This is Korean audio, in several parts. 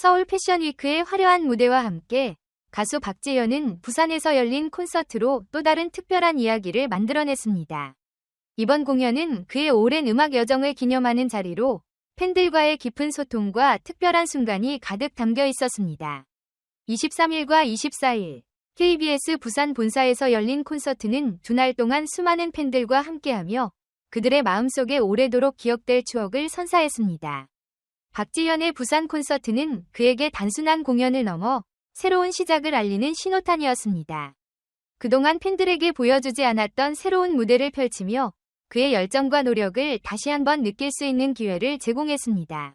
서울 패션위크의 화려한 무대와 함께 가수 박재현은 부산에서 열린 콘서트로 또 다른 특별한 이야기를 만들어냈습니다. 이번 공연은 그의 오랜 음악 여정을 기념하는 자리로 팬들과의 깊은 소통과 특별한 순간이 가득 담겨 있었습니다. 23일과 24일 KBS 부산 본사에서 열린 콘서트는 두 날 동안 수많은 팬들과 함께하며 그들의 마음속에 오래도록 기억될 추억을 선사했습니다. 박지현의 부산 콘서트는 그에게 단순한 공연을 넘어 새로운 시작을 알리는 신호탄이었습니다. 그동안 팬들에게 보여주지 않았던 새로운 무대를 펼치며 그의 열정과 노력을 다시 한번 느낄 수 있는 기회를 제공했습니다.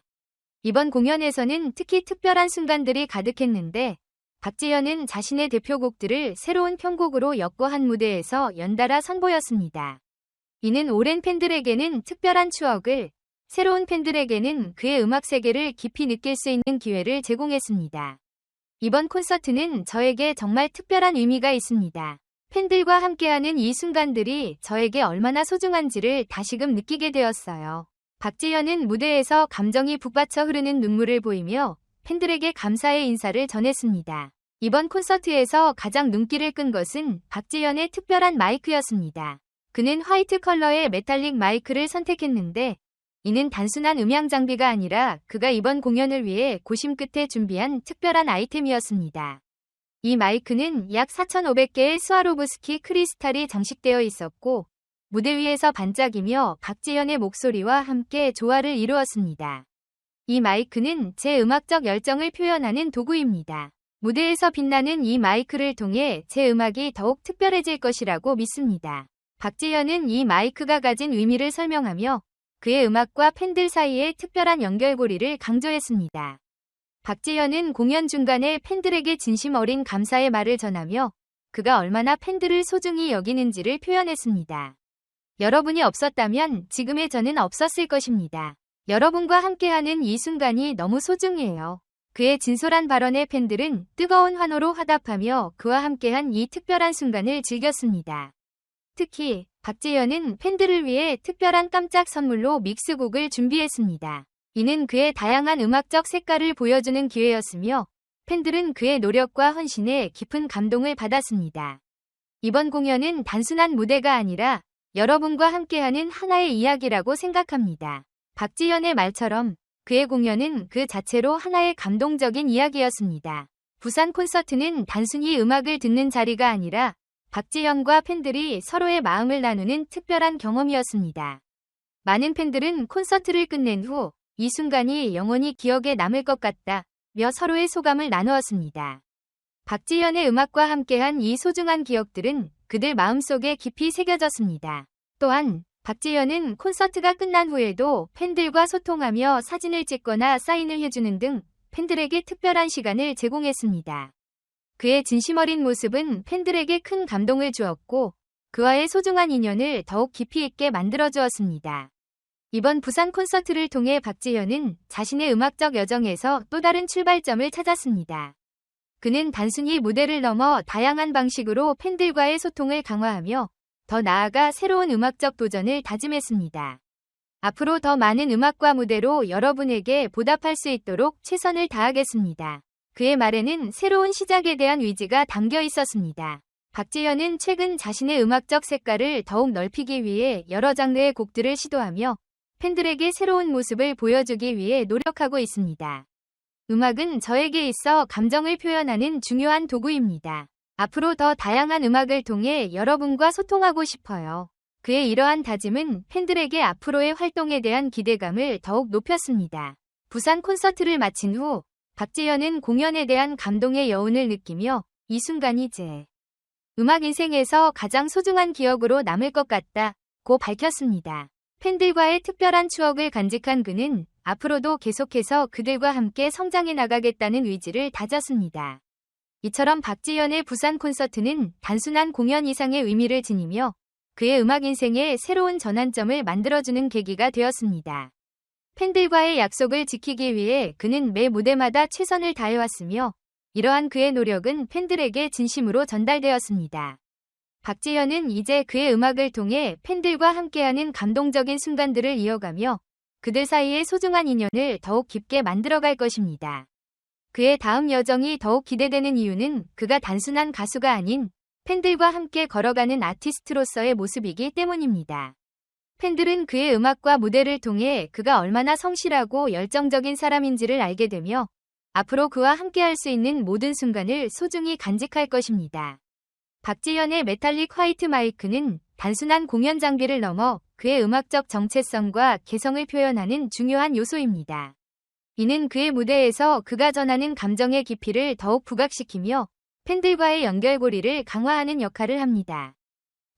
이번 공연에서는 특히 특별한 순간들이 가득했는데 박지현은 자신의 대표곡들을 새로운 편곡으로 엮어한 무대에서 연달아 선보였습니다. 이는 오랜 팬들에게는 특별한 추억을, 새로운 팬들에게는 그의 음악 세계를 깊이 느낄 수 있는 기회를 제공했습니다. 이번 콘서트는 저에게 정말 특별한 의미가 있습니다. 팬들과 함께하는 이 순간들이 저에게 얼마나 소중한지를 다시금 느끼게 되었어요. 박지현은 무대에서 감정이 북받쳐 흐르는 눈물을 보이며 팬들에게 감사의 인사를 전했습니다. 이번 콘서트에서 가장 눈길을 끈 것은 박지현의 특별한 마이크였습니다. 그는 화이트 컬러의 메탈릭 마이크를 선택했는데 이는 단순한 음향 장비가 아니라 그가 이번 공연을 위해 고심 끝에 준비한 특별한 아이템이었습니다. 이 마이크는 약 4,500개의 스와로브스키 크리스탈이 장식되어 있었고 무대 위에서 반짝이며 박지현의 목소리와 함께 조화를 이루었습니다. 이 마이크는 제 음악적 열정을 표현하는 도구입니다. 무대에서 빛나는 이 마이크를 통해 제 음악이 더욱 특별해질 것이라고 믿습니다. 박지현은 이 마이크가 가진 의미를 설명하며 그의 음악과 팬들 사이의 특별한 연결고리를 강조했습니다. 박재현은 공연 중간에 팬들에게 진심 어린 감사의 말을 전하며 그가 얼마나 팬들을 소중히 여기는지를 표현했습니다. 여러분이 없었다면 지금의 저는 없었을 것입니다. 여러분과 함께하는 이 순간이 너무 소중해요. 그의 진솔한 발언에 팬들은 뜨거운 환호로 화답하며 그와 함께한 이 특별한 순간을 즐겼습니다. 특히 박재현은 팬들을 위해 특별한 깜짝 선물로 믹스곡을 준비했습니다. 이는 그의 다양한 음악적 색깔을 보여주는 기회였으며 팬들은 그의 노력과 헌신에 깊은 감동을 받았습니다. 이번 공연은 단순한 무대가 아니라 여러분과 함께하는 하나의 이야기라고 생각합니다. 박지현의 말처럼 그의 공연은 그 자체로 하나의 감동적인 이야기였습니다. 부산 콘서트는 단순히 음악을 듣는 자리가 아니라 박지현과 팬들이 서로의 마음을 나누는 특별한 경험이었습니다. 많은 팬들은 콘서트를 끝낸 후 이 순간이 영원히 기억에 남을 것 같다 며 서로의 소감을 나누었습니다. 박지현의 음악과 함께한 이 소중한 기억들은 그들 마음속에 깊이 새겨졌습니다. 또한 박지현은 콘서트가 끝난 후에도 팬들과 소통하며 사진을 찍거나 사인을 해주는 등 팬들에게 특별한 시간을 제공했습니다. 그의 진심 어린 모습은 팬들에게 큰 감동을 주었고 그와의 소중한 인연을 더욱 깊이 있게 만들어 주었습니다. 이번 부산 콘서트를 통해 박지현은 자신의 음악적 여정에서 또 다른 출발점을 찾았습니다. 그는 단순히 무대를 넘어 다양한 방식으로 팬들과의 소통을 강화하며 더 나아가 새로운 음악적 도전을 다짐했습니다. 앞으로 더 많은 음악과 무대로 여러분에게 보답할 수 있도록 최선을 다하겠습니다. 그의 말에는 새로운 시작에 대한 의지가 담겨 있었습니다. 박지현은 최근 자신의 음악적 색깔을 더욱 넓히기 위해 여러 장르의 곡들을 시도하며 팬들에게 새로운 모습을 보여주기 위해 노력하고 있습니다. 음악은 저에게 있어 감정을 표현하는 중요한 도구입니다. 앞으로 더 다양한 음악을 통해 여러분과 소통하고 싶어요. 그의 이러한 다짐은 팬들에게 앞으로의 활동에 대한 기대감을 더욱 높였습니다. 부산 콘서트를 마친 후 박재현은 공연에 대한 감동의 여운을 느끼며 이 순간이 제 음악 인생에서 가장 소중한 기억으로 남을 것 같다 고 밝혔습니다. 팬들과의 특별한 추억을 간직한 그는 앞으로도 계속해서 그들과 함께 성장해 나가겠다는 의지를 다졌습니다. 이처럼 박지현의 부산 콘서트는 단순한 공연 이상의 의미를 지니며 그의 음악 인생에 새로운 전환점을 만들어주는 계기가 되었습니다. 팬들과의 약속을 지키기 위해 그는 매 무대마다 최선을 다해왔으며 이러한 그의 노력은 팬들에게 진심으로 전달되었습니다. 박지현은 이제 그의 음악을 통해 팬들과 함께하는 감동적인 순간들을 이어가며 그들 사이의 소중한 인연을 더욱 깊게 만들어갈 것입니다. 그의 다음 여정이 더욱 기대되는 이유는 그가 단순한 가수가 아닌 팬들과 함께 걸어가는 아티스트로서의 모습이기 때문입니다. 팬들은 그의 음악과 무대를 통해 그가 얼마나 성실하고 열정적인 사람인지를 알게 되며 앞으로 그와 함께할 수 있는 모든 순간을 소중히 간직할 것입니다. 박지현의 메탈릭 화이트 마이크는 단순한 공연 장비를 넘어 그의 음악적 정체성과 개성을 표현하는 중요한 요소입니다. 이는 그의 무대에서 그가 전하는 감정의 깊이를 더욱 부각시키며 팬들과의 연결고리를 강화하는 역할을 합니다.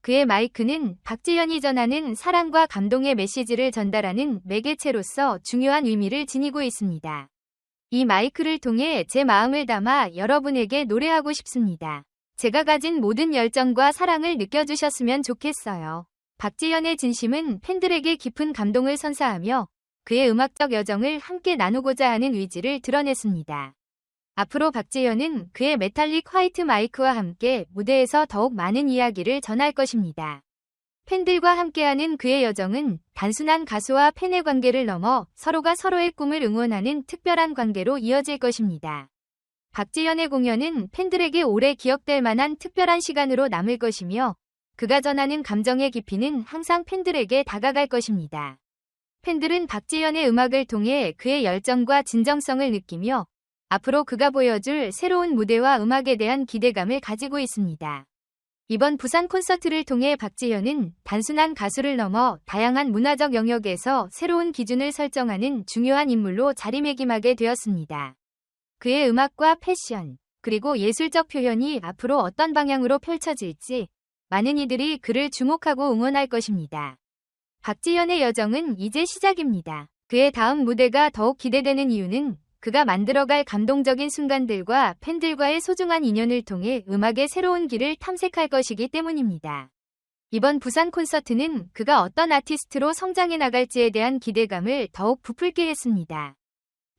그의 마이크는 박지현이 전하는 사랑과 감동의 메시지를 전달하는 매개체로서 중요한 의미를 지니고 있습니다. 이 마이크를 통해 제 마음을 담아 여러분에게 노래하고 싶습니다. 제가 가진 모든 열정과 사랑을 느껴주셨으면 좋겠어요. 박지현의 진심은 팬들에게 깊은 감동을 선사하며 그의 음악적 여정을 함께 나누고자 하는 의지를 드러냈습니다. 앞으로 박지현은 그의 메탈릭 화이트 마이크와 함께 무대에서 더욱 많은 이야기를 전할 것입니다. 팬들과 함께하는 그의 여정은 단순한 가수와 팬의 관계를 넘어 서로가 서로의 꿈을 응원하는 특별한 관계로 이어질 것입니다. 박지현의 공연은 팬들에게 오래 기억될 만한 특별한 시간으로 남을 것이며 그가 전하는 감정의 깊이는 항상 팬들에게 다가갈 것입니다. 팬들은 박지현의 음악을 통해 그의 열정과 진정성을 느끼며 앞으로 그가 보여줄 새로운 무대와 음악에 대한 기대감을 가지고 있습니다. 이번 부산 콘서트를 통해 박지현은 단순한 가수를 넘어 다양한 문화적 영역에서 새로운 기준을 설정하는 중요한 인물로 자리매김하게 되었습니다. 그의 음악과 패션, 그리고 예술적 표현이 앞으로 어떤 방향으로 펼쳐질지 많은 이들이 그를 주목하고 응원할 것입니다. 박지현의 여정은 이제 시작입니다. 그의 다음 무대가 더욱 기대되는 이유는 그가 만들어갈 감동적인 순간들과 팬들과의 소중한 인연을 통해 음악의 새로운 길을 탐색할 것이기 때문입니다. 이번 부산 콘서트는 그가 어떤 아티스트로 성장해 나갈지에 대한 기대감을 더욱 부풀게 했습니다.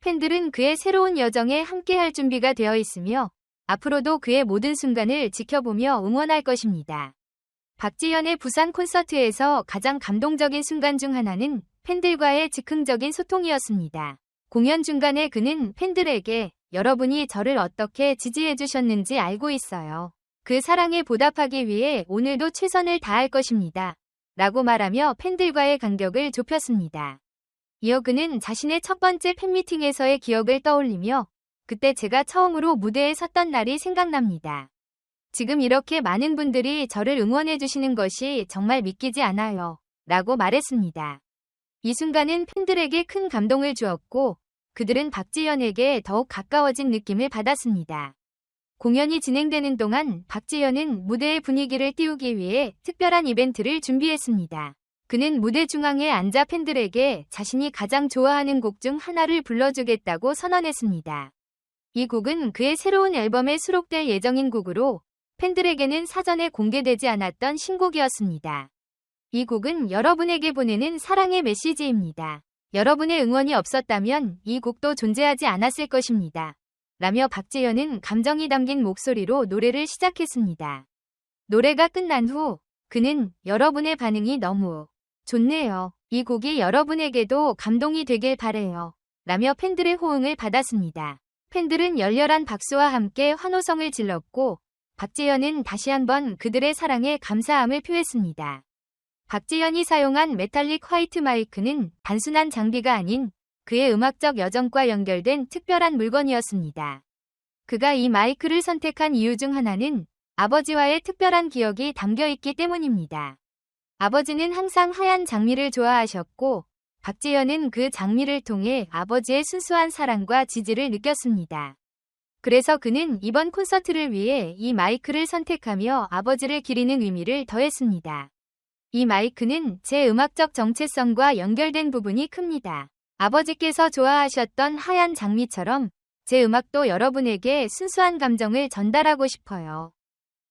팬들은 그의 새로운 여정에 함께할 준비가 되어 있으며 앞으로도 그의 모든 순간을 지켜보며 응원할 것입니다. 박지현의 부산 콘서트에서 가장 감동적인 순간 중 하나는 팬들과의 즉흥적인 소통이었습니다. 공연 중간에 그는 팬들에게 여러분이 저를 어떻게 지지해 주셨는지 알고 있어요. 그 사랑에 보답하기 위해 오늘도 최선을 다할 것입니다. 라고 말하며 팬들과의 간격을 좁혔습니다. 이어 그는 자신의 첫 번째 팬미팅에서의 기억을 떠올리며 그때 제가 처음으로 무대에 섰던 날이 생각납니다. 지금 이렇게 많은 분들이 저를 응원해 주시는 것이 정말 믿기지 않아요. 라고 말했습니다. 이 순간은 팬들에게 큰 감동을 주었고 그들은 박지현에게 더욱 가까워진 느낌을 받았습니다. 공연이 진행되는 동안 박지현은 무대의 분위기를 띄우기 위해 특별한 이벤트를 준비했습니다. 그는 무대 중앙에 앉아 팬들에게 자신이 가장 좋아하는 곡 중 하나를 불러주겠다고 선언했습니다. 이 곡은 그의 새로운 앨범에 수록될 예정인 곡으로 팬들에게는 사전에 공개되지 않았던 신곡이었습니다. 이 곡은 여러분에게 보내는 사랑의 메시지입니다. 여러분의 응원이 없었다면 이 곡도 존재하지 않았을 것입니다. 라며 박재현은 감정이 담긴 목소리로 노래를 시작했습니다. 노래가 끝난 후 그는 여러분의 반응이 너무 좋네요. 이 곡이 여러분에게도 감동이 되길 바래요. 라며 팬들의 호응을 받았습니다. 팬들은 열렬한 박수와 함께 환호성을 질렀고 박재현은 다시 한번 그들의 사랑에 감사함을 표했습니다. 박재현이 사용한 메탈릭 화이트 마이크는 단순한 장비가 아닌 그의 음악적 여정과 연결된 특별한 물건이었습니다. 그가 이 마이크를 선택한 이유 중 하나는 아버지와의 특별한 기억이 담겨 있기 때문입니다. 아버지는 항상 하얀 장미를 좋아하셨고 박재현은 그 장미를 통해 아버지의 순수한 사랑과 지지를 느꼈습니다. 그래서 그는 이번 콘서트를 위해 이 마이크를 선택하며 아버지를 기리는 의미를 더했습니다. 이 마이크는 제 음악적 정체성과 연결된 부분이 큽니다. 아버지께서 좋아하셨던 하얀 장미처럼 제 음악도 여러분에게 순수한 감정을 전달하고 싶어요.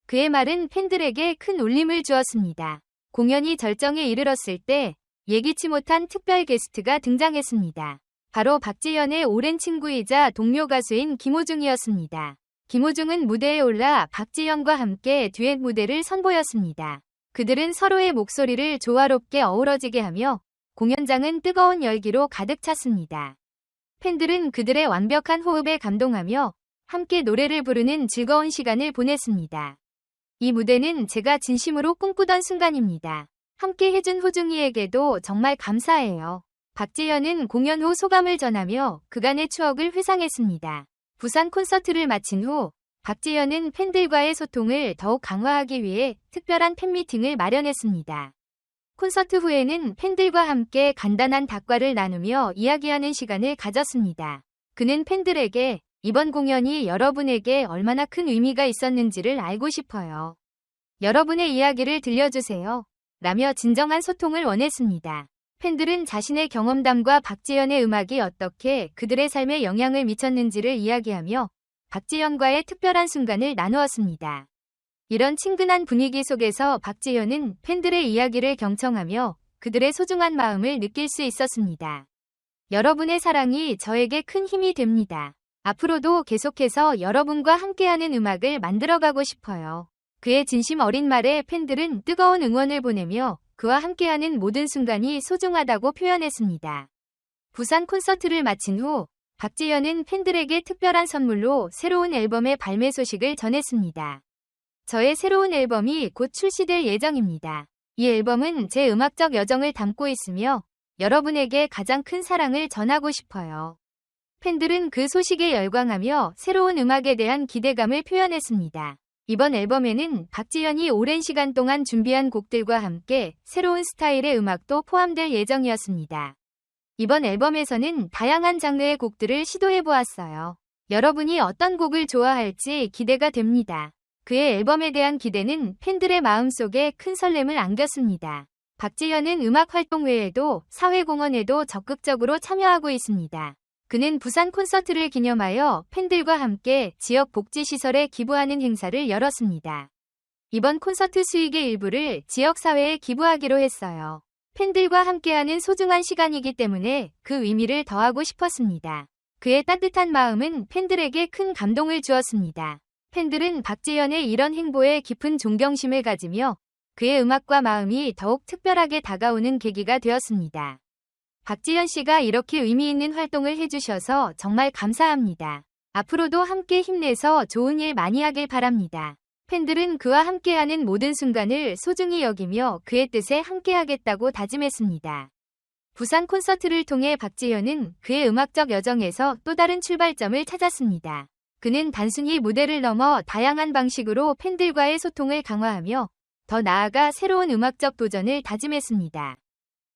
그의 말은 팬들에게 큰 울림을 주었습니다. 공연이 절정에 이르렀을 때 예기치 못한 특별 게스트가 등장했습니다. 바로 박지현의 오랜 친구이자 동료 가수인 김호중이었습니다. 김호중은 무대에 올라 박지현과 함께 듀엣 무대를 선보였습니다. 그들은 서로의 목소리를 조화롭게 어우러지게 하며 공연장은 뜨거운 열기로 가득 찼습니다. 팬들은 그들의 완벽한 호흡에 감동하며 함께 노래를 부르는 즐거운 시간을 보냈습니다. 이 무대는 제가 진심으로 꿈꾸던 순간입니다. 함께 해준 호중이에게도 정말 감사해요. 박재현은 공연 후 소감을 전하며 그간의 추억을 회상했습니다. 부산 콘서트를 마친 후 박재현은 팬들과의 소통을 더욱 강화하기 위해 특별한 팬미팅을 마련했습니다. 콘서트 후에는 팬들과 함께 간단한 닭과를 나누며 이야기하는 시간을 가졌습니다. 그는 팬들에게 이번 공연이 여러분에게 얼마나 큰 의미가 있었는지를 알고 싶어요. 여러분의 이야기를 들려주세요. 라며 진정한 소통을 원했습니다. 팬들은 자신의 경험담과 박재현의 음악이 어떻게 그들의 삶에 영향을 미쳤는지를 이야기하며 박재현과의 특별한 순간을 나누었습니다. 이런 친근한 분위기 속에서 박재현은 팬들의 이야기를 경청하며 그들의 소중한 마음을 느낄 수 있었습니다. 여러분의 사랑이 저에게 큰 힘이 됩니다. 앞으로도 계속해서 여러분과 함께하는 음악을 만들어가고 싶어요. 그의 진심 어린 말에 팬들은 뜨거운 응원을 보내며 그와 함께하는 모든 순간이 소중하다고 표현했습니다. 부산 콘서트를 마친 후 박지현은 팬들에게 특별한 선물로 새로운 앨범의 발매 소식을 전했습니다. 저의 새로운 앨범이 곧 출시될 예정입니다. 이 앨범은 제 음악적 여정을 담고 있으며 여러분에게 가장 큰 사랑을 전하고 싶어요. 팬들은 그 소식에 열광하며 새로운 음악에 대한 기대감을 표현했습니다. 이번 앨범에는 박지현이 오랜 시간 동안 준비한 곡들과 함께 새로운 스타일의 음악도 포함될 예정이었습니다. 이번 앨범에서는 다양한 장르의 곡들을 시도해 보았어요. 여러분이 어떤 곡을 좋아할지 기대가 됩니다. 그의 앨범에 대한 기대는 팬들의 마음속에 큰 설렘을 안겼습니다. 박지현은 음악 활동 외에도 사회공헌에도 적극적으로 참여하고 있습니다. 그는 부산 콘서트를 기념하여 팬들과 함께 지역 복지시설에 기부하는 행사를 열었습니다. 이번 콘서트 수익의 일부를 지역사회에 기부하기로 했어요. 팬들과 함께하는 소중한 시간이기 때문에 그 의미를 더하고 싶었습니다. 그의 따뜻한 마음은 팬들에게 큰 감동을 주었습니다. 팬들은 박재현의 이런 행보에 깊은 존경심을 가지며 그의 음악과 마음이 더욱 특별하게 다가오는 계기가 되었습니다. 박지현 씨가 이렇게 의미 있는 활동을 해주셔서 정말 감사합니다. 앞으로도 함께 힘내서 좋은 일 많이 하길 바랍니다. 팬들은 그와 함께하는 모든 순간을 소중히 여기며 그의 뜻에 함께하겠다고 다짐했습니다. 부산 콘서트를 통해 박지현은 그의 음악적 여정에서 또 다른 출발점을 찾았습니다. 그는 단순히 무대를 넘어 다양한 방식으로 팬들과의 소통을 강화하며 더 나아가 새로운 음악적 도전을 다짐했습니다.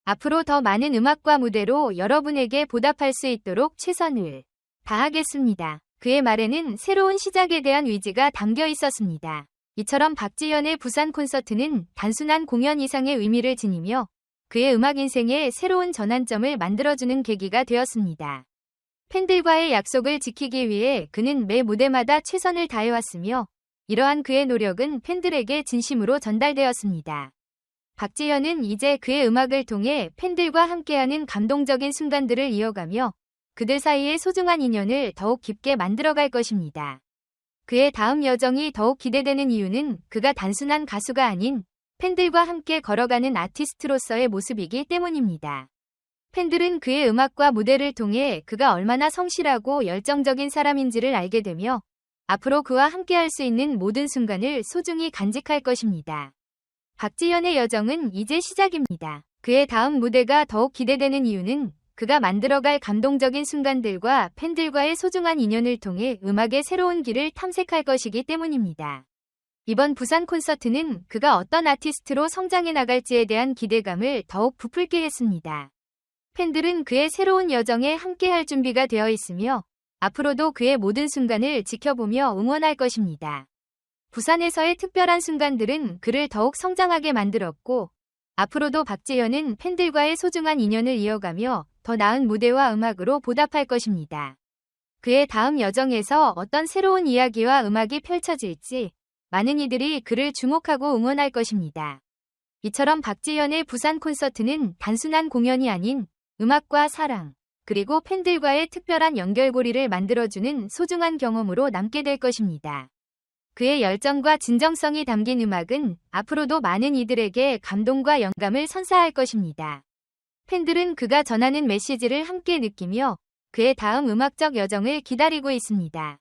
앞으로 더 많은 음악과 무대로 여러분에게 보답할 수 있도록 최선을 다하겠습니다. 그의 말에는 새로운 시작에 대한 의지가 담겨 있었습니다. 이처럼 박지현의 부산 콘서트는 단순한 공연 이상의 의미를 지니며 그의 음악 인생에 새로운 전환점을 만들어주는 계기가 되었습니다. 팬들과의 약속을 지키기 위해 그는 매 무대마다 최선을 다해왔으며 이러한 그의 노력은 팬들에게 진심으로 전달되었습니다. 박지현은 이제 그의 음악을 통해 팬들과 함께하는 감동적인 순간들을 이어가며 그들 사이의 소중한 인연을 더욱 깊게 만들어갈 것입니다. 그의 다음 여정이 더욱 기대되는 이유는 그가 단순한 가수가 아닌 팬들과 함께 걸어가는 아티스트로서의 모습이기 때문입니다. 팬들은 그의 음악과 무대를 통해 그가 얼마나 성실하고 열정적인 사람인지를 알게 되며 앞으로 그와 함께할 수 있는 모든 순간을 소중히 간직할 것입니다. 박지현의 여정은 이제 시작입니다. 그의 다음 무대가 더욱 기대되는 이유는 그가 만들어갈 감동적인 순간들과 팬들과의 소중한 인연을 통해 음악의 새로운 길을 탐색할 것이기 때문입니다. 이번 부산 콘서트는 그가 어떤 아티스트로 성장해 나갈지에 대한 기대감을 더욱 부풀게 했습니다. 팬들은 그의 새로운 여정에 함께할 준비가 되어 있으며 앞으로도 그의 모든 순간을 지켜보며 응원할 것입니다. 부산에서의 특별한 순간들은 그를 더욱 성장하게 만들었고 앞으로도 박재현은 팬들과의 소중한 인연을 이어가며 더 나은 무대와 음악으로 보답할 것입니다. 그의 다음 여정에서 어떤 새로운 이야기와 음악이 펼쳐질지 많은 이들이 그를 주목하고 응원할 것입니다. 이처럼 박재현의 부산 콘서트는 단순한 공연이 아닌 음악과 사랑, 그리고 팬들과의 특별한 연결고리를 만들어주는 소중한 경험으로 남게 될 것입니다. 그의 열정과 진정성이 담긴 음악은 앞으로도 많은 이들에게 감동과 영감을 선사할 것입니다. 팬들은 그가 전하는 메시지를 함께 느끼며 그의 다음 음악적 여정을 기다리고 있습니다.